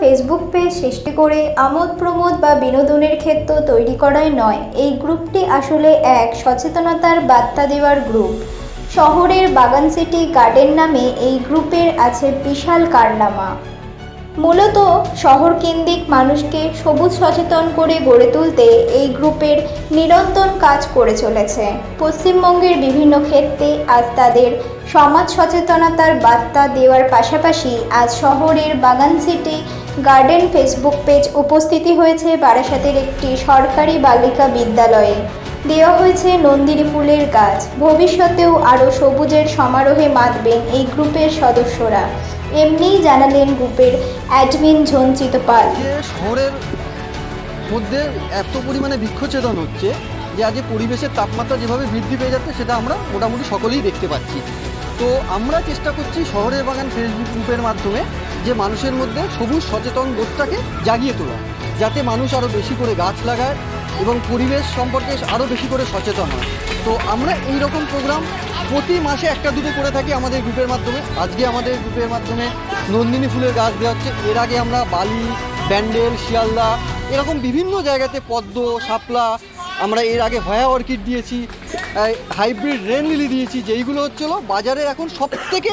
Facebook page সৃষ্টি করে আমোদ প্রমোদ বা বিনোদনের ক্ষেত্র তৈরি করাই নয়। এই গ্রুপটি আসলে এক সচেতনতার বার্তা দেওয়ার গ্রুপ। শহরের বাগান সিটি গার্ডেন নামে এই গ্রুপের আছে বিশাল কারনামা। মূলত শহর কেন্দ্রিক মানুষকে সবুজ সচেতন করে গড়ে তুলতে এই গ্রুপের নিরন্তর কাজ করে চলেছে। পশ্চিমবঙ্গের বিভিন্ন ক্ষেত্রে আজ তাদের সমাজ সচেতনতার বার্তা দেওয়ার পাশাপাশি আজ শহরের বাগান সিটি গার্ডেন ফেসবুক পেজ উপস্থিতি হয়েছে বারাসাতের একটি সরকারি বালিকা বিদ্যালয়ে। দেওয়া হয়েছে নন্দিনী ফুলের গাছ। ভবিষ্যতেও আরও সবুজের সমারোহে মাতবেন এই গ্রুপের সদস্যরা। এমনিই জানালেন গ্রুপের অ্যাডমিন ঝঞ্চিত পাল। শহরের মধ্যে এত পরিমাণে বৃক্ষছেদন হচ্ছে যে আজ পরিবেশের তাপমাত্রা যেভাবে বৃদ্ধি পেয়ে যাচ্ছে, সেটা আমরা মোটামুটি সকলেই দেখতে পাচ্ছি। তো আমরা চেষ্টা করছি শহরের বাগান ফেসবুক গ্রুপের মাধ্যমে যে মানুষের মধ্যে সবুজ সচেতন বোধটাকে জাগিয়ে তোলা, যাতে মানুষ আরও বেশি করে গাছ লাগায় এবং পরিবেশ সম্পর্কে আরও বেশি করে সচেতন হয়। তো আমরা এই রকম প্রোগ্রাম প্রতি মাসে একটা দুটো করে থাকি আমাদের গ্রুপের মাধ্যমে। আজকে আমাদের গ্রুপের মাধ্যমে নন্দিনী ফুলের গাছ দেওয়া হচ্ছে। এর আগে আমরা বালি, ব্যান্ডেল, শিয়ালদা, এরকম বিভিন্ন জায়গাতে পদ্ম, শাপলা, আমরা এর আগে ভয়া অর্কিড দিয়েছি। হাইব্রিড রেন লিলি দিয়েছি, যেইগুলো হচ্ছিল বাজারে এখন সব থেকে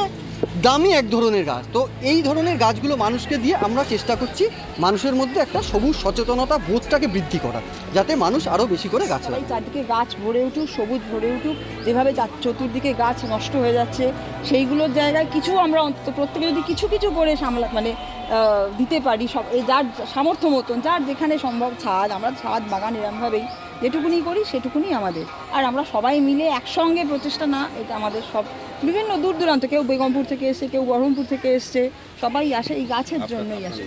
দামি এক ধরনের গাছ। তো এই ধরনের গাছগুলো মানুষকে দিয়ে আমরা চেষ্টা করছি মানুষের মধ্যে একটা সবুজ সচেতনতা বোধটাকে বৃদ্ধি করা যাতে মানুষ আরও বেশি করে গাছ লাগায়। চারদিকে গাছ ভরে উঠুক, সবুজ ভরে উঠুক, যেভাবে চতুর্দিকে গাছ নষ্ট হয়ে যাচ্ছে, সেইগুলোর জায়গায় কিছু আমরা অন্তত প্রত্যেকে যদি কিছু কিছু করে সামলা মানে দিতে পারি, সব যার সামর্থ্য মতন, যার যেখানে সম্ভব ছাদ, আমরা ছাদ বাগান এরমভাবেই যেটুকুনি করি সেটুকুনি আমাদের। আর আমরা সবাই মিলে একসঙ্গে প্রচেষ্টা না এটা আমাদের সব বিভিন্ন দূর দূরান্ত কেউ বেগমপুর থেকে এসছে কেউ বহরমপুর থেকে এসছে সবাই আসে এই গাছের জন্যই আসে।